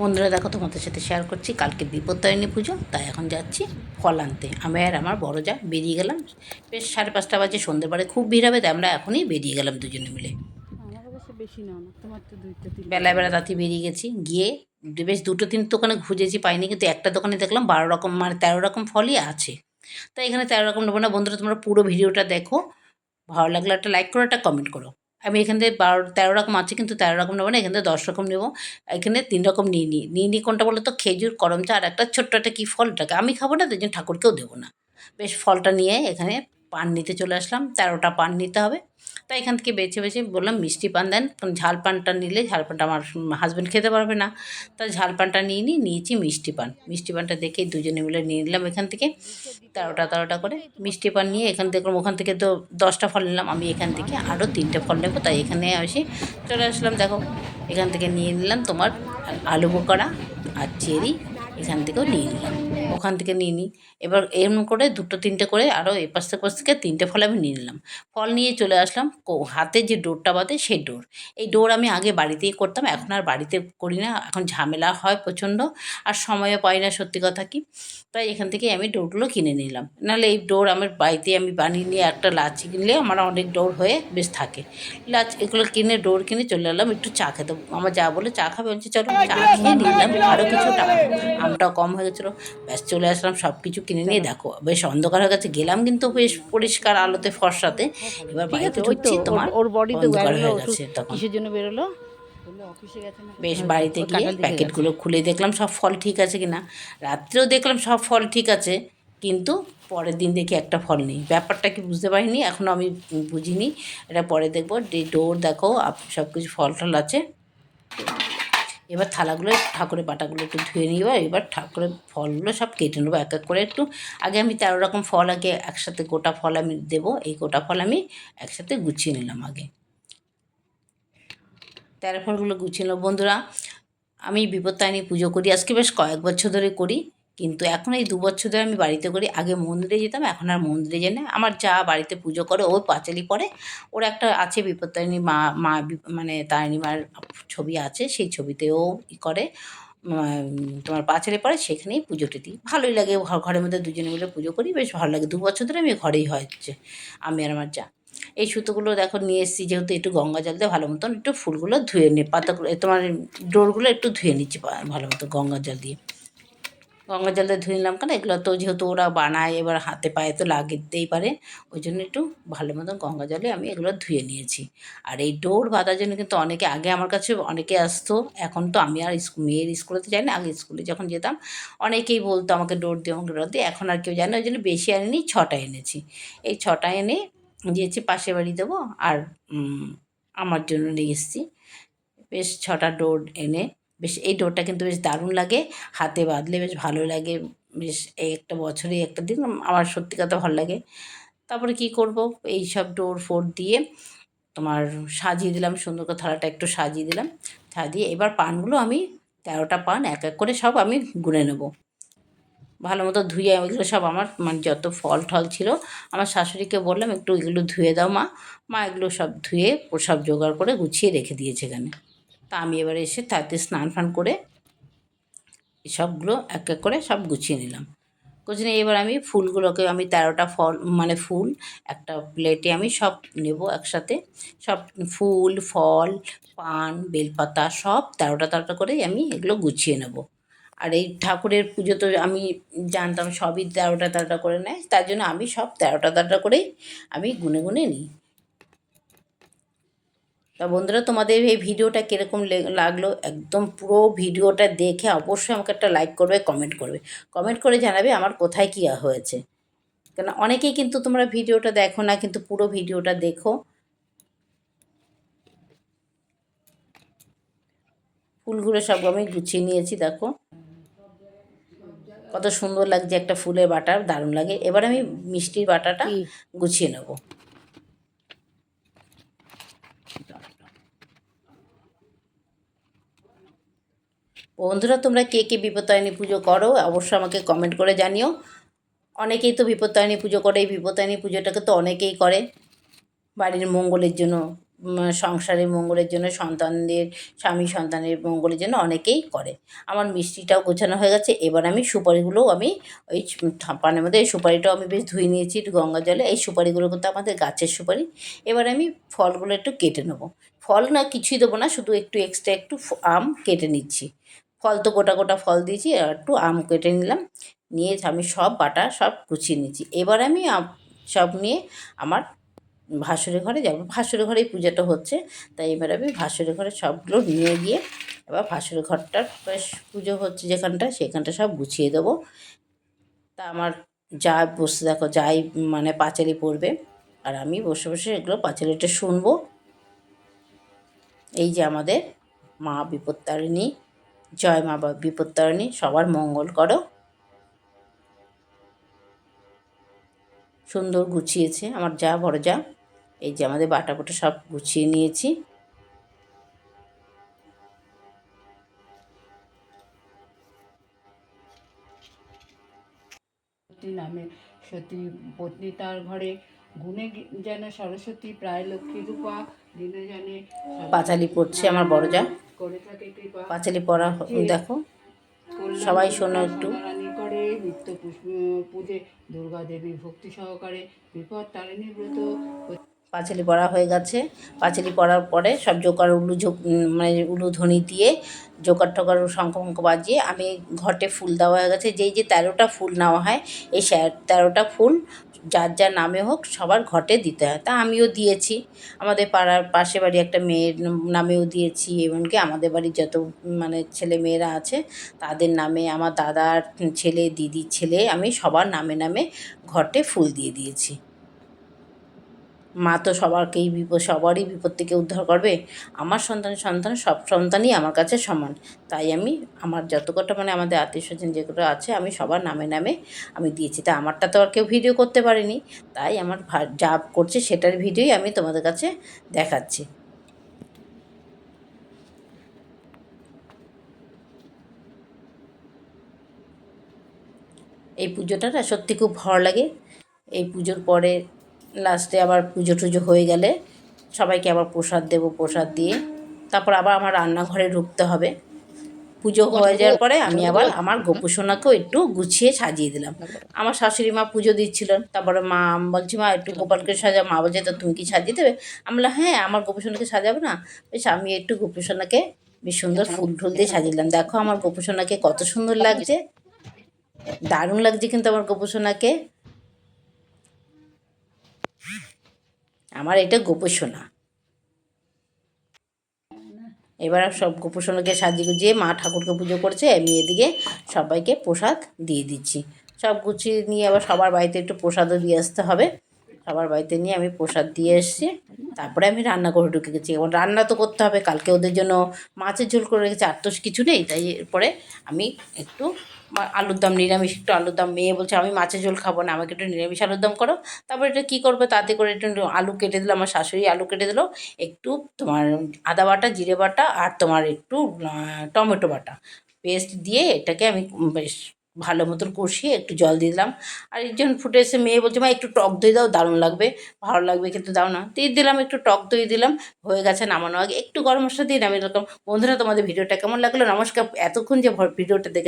বন্ধুরা দেখো তোমাদের সাথে শেয়ার করছি। কালকে বিপত্তারিণী পুজো তাই এখন যাচ্ছি ফল আনতে। আমি আর আমার বড় যা বেরিয়ে গেলাম। বেশ সাড়ে পাঁচটা বাজে সন্ধ্যেবারে খুব ভিড় হবে তাই আমরা এখনই বেরিয়ে গেলাম দুজনে মিলে। বেশি না তোমার তো দুইটা তিনটা। বেলা বেলা রাতে বেরিয়ে গেছি গিয়ে বেশ দুটো তিন দোকানে খুঁজেছি পাইনি কিন্তু একটা দোকানে দেখলাম বারো রকম মানে তেরো রকম ফলই আছে। তাই এখানে তেরো রকম নেব না বন্ধুরা তোমরা পুরো ভিডিওটা দেখো। ভালো লাগলে একটা লাইক করো একটা কমেন্ট করো। আমি এখান থেকে বারো, তেরো রকম আছে কিন্তু তেরো রকম নেব না, এখান থেকে দশ রকম নেব। এখানে তিন রকম নিয়ে নিই। নিয়ে নিই কোনটা বলো তো? খেজুর করমচা আর একটা ছোট্ট একটা কী ফলটাকে আমি খাব না তাই জন্য ঠাকুরকেও দেবো না। বেশ ফলটা নিয়ে এখানে পান নিতে চলে আসলাম, তেরোটা পান নিতে হবে। তাই এখান থেকে বেছে বেছে বললাম, মিষ্টি পান দেন। কারণ ঝাল পানটা নিলে, ঝাল পানটা আমার হাজব্যান্ড খেতে পারবে না। তাই ঝাল পানটা নিয়ে নিই নিয়েছি মিষ্টি পান। মিষ্টি পানটা দেখেই দুজনে মিলে নিয়ে নিলাম এখান থেকে, তেরোটা তেরোটা করে মিষ্টি পান নিয়ে এখান থেকে, ওখান থেকে তো দশটা ফল নিলাম, আমি এখান থেকে আরও তিনটে ফল নেব, তাই এখানে এসে চলে আসলাম, দেখো, এখান থেকে নিয়ে নিলাম তোমার আলু বোকারা আর চেরি। এখান থেকেও নিয়ে নিলাম। ওখান থেকে নিয়ে নিই। এবার এরম করে দুটো তিনটে করে আরও এপাশ থেকে ওপাশ থেকে তিনটে ফল আমি নিয়ে নিলাম। ফল নিয়ে চলে আসলাম হাতে যে ডোরটা বাঁধে সেই ডোর। এই ডোর আমি আগে বাড়িতেই করতাম, এখন আর বাড়িতে করি না। এখন ঝামেলা হয় প্রচণ্ড আর সময়ও পাই না সত্যি কথা কি। তাই এখান থেকে আমি ডোরগুলো কিনে নিলাম। নাহলে এই ডোর আমার বাড়িতে আমি বানিয়ে নিয়ে একটা লাচি কিনলে আমার অনেক ডোর হয়ে বেশ থাকে। লাচ এগুলো কিনে ডোর কিনে চলে এলাম, একটু চা খেতে। আমার যা বলে চা খাবে, বলছে, চলো চা খেয়ে নিলাম আরও কিছু টাকা। আমটাও কম হয়ে গেছিল। ব্যাস চলে আসলাম সব কিছু কিনে নিয়ে দেখো। বেশ অন্ধকার হয়ে গেছে গেলাম কিন্তু বেশ পরিষ্কার আলোতে ফর্সাতে। এবার বাড়িতে ঢুকছি তোমার। ওর- বডি তো অন্ধকার হয়ে গেছে তখন। কিসের জন্য বেরোলো? বেশ বাড়িতে গিয়ে প্যাকেটগুলো খুলে দেখলাম সব ফল ঠিক আছে কিনা। রাত্রেও দেখলাম সব ফল ঠিক আছে কিন্তু পরের দিন দেখি একটা ফল নেই। ব্যাপারটা কি বুঝতে পারিনি এখনও আমি বুঝিনি। এটা পরে দেখব ডোর দেখো সব কিছু ফল টল আছে। এবার থালাগুলো, ঠাকুরের পাটাগুলো একটু ধুয়ে নিয়ে এবার ঠাকুরের ফলগুলো সব কেটে নেব এক এক করে একটু। আগে আমি তেরো রকম ফল, আগে একসাথে গোটা ফল আমি দেবো, এই গোটা ফল আমি একসাথে গুছিয়ে নিলাম আগে। তেরো ফলগুলো গুছিয়ে নেব। বন্ধুরা, আমি বিপত্তায়নী পুজো করি, আজকে বেশ কয়েক বছর ধরে করি। কিন্তু এখন এই দু বছর ধরে আমি বাড়িতে করি। আগে মন্দিরে যেতাম, এখন আর মন্দিরে যাই না। আমার যা বাড়িতে পুজো করে ও পাঁচালি পরে। ওর একটা আছে বিপত্তারিণী মা মা মানে তারিণী মার ছবি আছে, সেই ছবিতেও ই করে। তোমার পাঁচালি পরে, সেখানেই পুজোটি দিই। ভালোই লাগে ঘরের মধ্যে দুজনে মিলে পুজো করি, বেশ ভালো লাগে। দু বছর ধরে আমি ঘরেই হচ্ছে আমি আর আমার যা। এই সুতোগুলো দেখো নিয়ে এসেছি, যেহেতু একটু গঙ্গা জল দিয়ে ভালো মতন একটু ফুলগুলো ধুয়ে নি, পাতাগুলো তোমার ডোরগুলো একটু ধুয়ে নিচ্ছি ভালো মতো গঙ্গা জল দিয়ে। গঙ্গা জল দিয়ে ধুয়ে নিলাম কেন? এগুলো তো যেহেতু ওরা বানায়, এবার হাতে পায়ে তো লাগতেই পারে। ওই জন্য একটু ভালো মতন গঙ্গা জলে আমি এগুলো ধুয়ে নিয়েছি। আর এই ডোর বাঁধার জন্য কিন্তু অনেকে, আগে আমার কাছে অনেকে আসতো, এখন তো আমি আর স্কুল, মেয়ের স্কুলেতে যাই না, আগে স্কুলে যখন যেতাম অনেকেই বলতো আমাকে ডোর দিয়ে আমাকে ডোর দিয়ে এখন আর কেউ জানে ওই জন্য বেশি আনিনি, ছটা এনেছি। এই ছটা এনে দিয়েছি পাশে বাড়ি দেবো, আর আমার জন্য নিয়ে এসেছি। বেশ ছটা ডোর এনে বেশ, এই ডোরটা কিন্তু বেশ দারুণ লাগে। হাতে বাঁধলে বেশ ভালো লাগে। বেশ, এই একটা বছরে একটা দিন আমার সত্যি কথা ভালো লাগে। তারপরে কি করব? এই সব ডোর ফোর দিয়ে তোমার সাজিয়ে দিলাম, সুন্দর করে থালাটা একটু সাজিয়ে দিলাম। সাজিয়ে এবার পানগুলো আমি তেরোটা পান, এক এক করে সব আমি গুনে নেব। ভালো মতো ধুয়ে ওইগুলো সব আমার মানে যত ফল টল ছিল, আমার শাশুড়িকে বললাম, একটু এগুলো ধুয়ে দাও মা। মা এগুলো সব ধুয়ে সব জোগাড় করে গুছিয়ে রেখে দিয়েছে এখানে। তা আমি এবারে এসে তাতে স্নান ফান করে সবগুলো এক এক করে সব গুছিয়ে নিলাম। গুছিয়ে এবার আমি ফুলগুলোকে আমি তেরোটা ফল মানে ফুল একটা প্লেটে আমি সব নেব একসাথে। সব ফুল, ফল, পান, বেলপাতা সব তেরোটা তেরোটা করেই আমি এগুলো গুছিয়ে নেব। আর এই ঠাকুরের পুজো তো আমি জানতাম সবই তেরোটা তেরোটা করে নেয়, তার জন্য আমি সব তেরোটা তেরোটা করেই আমি গুনে গুনে নিই। তা বন্ধুরা তোমাদের এই ভিডিওটা কীরকম লাগল? একদম পুরো ভিডিওটা দেখে অবশ্যই আমাকে একটা লাইক করবে কমেন্ট করবে। কমেন্ট করে জানাবে আমার কোথায় কী হয়েছে। কেন অনেকেই কিন্তু তোমরা ভিডিওটা দেখো না কিন্তু পুরো ভিডিওটা দেখো। ফুলগুলো সব আমি গুছিয়ে নিয়েছি দেখো। কত সুন্দর লাগছে একটা ফুলের বাটা দারুণ লাগে। এবার আমি মিষ্টির বাটাটা গুছিয়ে নেব। বন্ধুরা, তোমরা কে কে বিপত্তায়নী পুজো করো অবশ্যই আমাকে কমেন্ট করে জানিও। অনেকেই তো বিপত্তায়নী পুজো করে, এই বিপত্তায়নী পুজোটাকে তো অনেকেই করে। বাড়ির মঙ্গলের জন্য সংসারের মঙ্গলের জন্য, সন্তানদের, স্বামী সন্তানের মঙ্গলের জন্য অনেকেই করে। আমার মিষ্টিটাও গোছানো হয়ে গেছে, এবার আমি সুপারিগুলোও আমি ওই পানের মধ্যে, এই সুপারিটাও আমি বেশ ধুয়ে নিয়েছি গঙ্গা জলে। এই সুপারিগুলো কিন্তু আমাদের গাছের সুপারি। এবার আমি ফলগুলো একটু কেটে নেব। ফল না কিছুই দেবো না, শুধু একটু এক্সট্রা একটু আম কেটে নিচ্ছি। ফল তো গোটা গোটা ফল দিয়েছি, আর একটু আম কেটে নিলাম। নিয়ে আমি সব বাটা সব গুছিয়ে নিয়েছি এবার আমি সব নিয়ে আমার ভাসুরের ঘরে যাব। ভাসুরের ঘরেই পূজাটা হচ্ছে, তাই এবার আমি ভাসুরের ঘরে সবগুলো নিয়ে গিয়ে এবার ভাসুরের ঘরটার পুজো হচ্ছে যেখানটা, সেখানটা সব গুছিয়ে দেবো। তা আমার যা বসে দেখো, যাই মানে পাঁচালি পড়বে, আর আমি বসে বসে এগুলো পাঁচালিটা শুনব। এই যে আমাদের মা বিপত্তারিণী জয় মা বিপত্তারিণী সবার মঙ্গল করো। সুন্দর গুছিয়েছে আমার যা বড় যা। এই যে আমাদের বাটা বাটা সব গুছিয়ে নিয়েছি। নামে সতী পত্নী তার ঘরে গুণে যেন সরস্বতী প্রায় লক্ষ্মী রূপা দিনে জানে পাঁচালি পড়ছে আমার বড় যা। পাঁচালি পড়া দেখো। সবাই শোনো একটু। করে নিত্য দুর্গা দেবী ভক্তি সহকারে বিপদ তারিণী ব্রত পাঁচালি পড়া হয়ে গেছে। পাঁচালি পড়ার পরে সব জোকার উলু ঝোক মানে উলু ধ্বনি দিয়ে জোকার টোকার শঙ্খ ফঙ্খ বাজিয়ে আমি ঘটে ফুল দেওয়া হয়ে গেছে। যেই যে তেরোটা ফুল নেওয়া হয় এই তেরোটা ফুল যার যার নামে হোক সবার ঘটে দিতে হয়। তা আমিও দিয়েছি। আমাদের পাড়ার পাশে বাড়ি একটা মেয়ের নামেও দিয়েছি এমনকি আমাদের বাড়ির যত মানে ছেলে মেয়েরা আছে তাদের নামে আমার দাদার ছেলে, দিদির ছেলে আমি সবার নামে নামে ঘটে ফুল দিয়ে দিয়েছি। মা তো সবারকেই বিপদ সবারই বিপদ থেকে উদ্ধার করবে। আমার সন্তান সন্তান, সব সন্তানই আমার কাছে সমান। তাই আমি, আমার যত কটা মানে আমাদের আত্মীয় স্বজন যেগুলো আছে, আমি সবার নামে নামে আমি দিয়েছি। তা আমারটা তো আর কেউ ভিডিও করতে পারিনি। তাই আমার যা করছে সেটার ভিডিওই আমি তোমাদের কাছে দেখাচ্ছি। এই পুজোটা সত্যি খুব ভালো লাগে। এই পুজোর পরে লাস্টে আবার পুজো টুজো হয়ে গেলে সবাইকে আবার প্রসাদ দেবো, প্রসাদ দিয়ে। তারপর আবার আমার রান্নাঘরে ঢুকতে হবে। পুজো হয়ে যাওয়ার পরে আমি আবার আমার গোপুসোনাকেও একটু গুছিয়ে সাজিয়ে দিলাম। আমার শাশুড়ি মা পুজো দিচ্ছিলেন। তারপরে মা বলছি, মা, একটু গোপালকে সাজা, মা বলছে, তো তুমি কি সাজিয়ে দেবে? আমি বললাম হ্যাঁ আমার গোপুসোনাকে সাজাবো না। বেশ, আমি একটু গোপুসোনাকে বেশ সুন্দর ফুল টুল দিয়ে সাজিয়ে দিলাম। দেখো আমার গোপুসোনাকে কত সুন্দর লাগছে। দারুণ লাগছে কিন্তু আমার গোপুসোনাকে। আমার এটা গোপসোনা। এবার সব গোপসোনাকে সাজিয়ে গুজিয়ে মা ঠাকুরকে পুজো করছে, আমি এদিকে সবাইকে প্রসাদ দিয়ে দিচ্ছি। সব গুছিয়ে নিয়ে আবার সবার বাড়িতে একটু প্রসাদও দিয়ে আসতে হবে। সবার বাড়িতে নিয়ে আমি প্রসাদ দিয়ে এসেছি। তারপরে আমি রান্না করে ঢুকে গেছি। এবার রান্না তো করতে হবে, কালকে ওদের জন্য মাছের ঝোল করে রেখেছি, আর তো কিছু নেই। তাই এরপরে আমি একটু আলুর দম, নিরামিষ একটু আলুর দম মেয়ে বলছে, আমি মাছের ঝোল খাব না, আমাকে একটু নিরামিষ আলুর দম করো। তারপরে এটা কী করবে, তাতে করে একটু আলু কেটে দিল, আমার শাশুড়ি আলু কেটে দিল। একটু তোমার আদা বাটা, জিরে বাটা, আর তোমার একটু টমেটো বাটা। পেস্ট দিয়ে এটাকে আমি বেশ ভালো মতন কষিয়ে একটু জল দিয়ে দিলাম। আর একজন ফুটে এসে মেয়ে বলছে, মা, একটু টক দই দাও, দারুণ লাগবে, ভালো লাগবে কিন্তু দাও না। দিয়ে দিলাম, একটু টক দই দিলাম, হয়ে গেছে নামানো আগে। একটু গরম মশলা দিয়ে নামিয়ে রাখলাম বন্ধুরা, তোমাদের ভিডিওটা কেমন লাগল? নমস্কার। এতক্ষণ যে ভিডিওটা দেখে